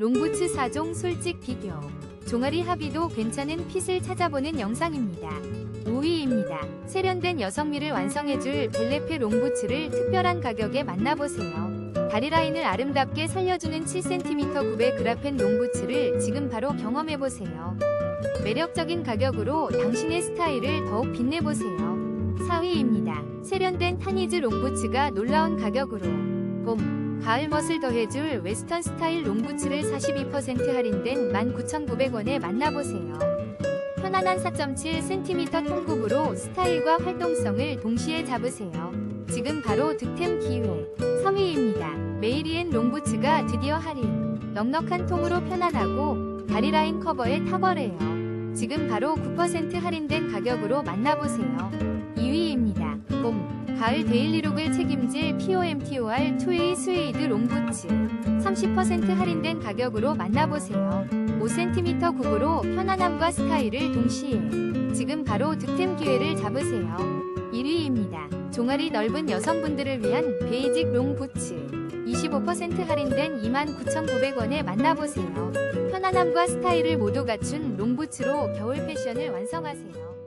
롱부츠 4종 솔직 비교. 종아리 합의도 괜찮은 핏을 찾아보는 영상입니다. 5위입니다. 세련된 여성미를 완성해줄 벨레페 롱부츠를 특별한 가격에 만나보세요. 다리 라인을 아름답게 살려주는 7cm 굽의 그라펜 롱부츠를 지금 바로 경험해보세요. 매력적인 가격으로 당신의 스타일을 더욱 빛내보세요. 4위입니다. 세련된 타니즈 롱부츠가 놀라운 가격으로 봄, 가을 멋을 더해줄 웨스턴 스타일 롱부츠를 42% 할인된 19,900원에 만나보세요. 편안한 4.7cm 통굽으로 스타일과 활동성을 동시에 잡으세요. 지금 바로 득템 기회. 3위입니다. 메이리엔 롱부츠가 드디어 할인. 넉넉한 통으로 편안하고 다리 라인 커버에 탁월해요. 지금 바로 9% 할인된 가격으로 만나보세요. 2위입니다. 봄, 가을 데일리룩을 책임질 POMTOR 투웨이 스웨이드 롱부츠 30% 할인된 가격으로 만나보세요. 5cm 굽으로 편안함과 스타일을 동시에 지금 바로 득템 기회를 잡으세요. 1위입니다. 종아리 넓은 여성분들을 위한 베이직 롱부츠 25% 할인된 29,900원에 만나보세요. 편안함과 스타일을 모두 갖춘 롱부츠로 겨울 패션을 완성하세요.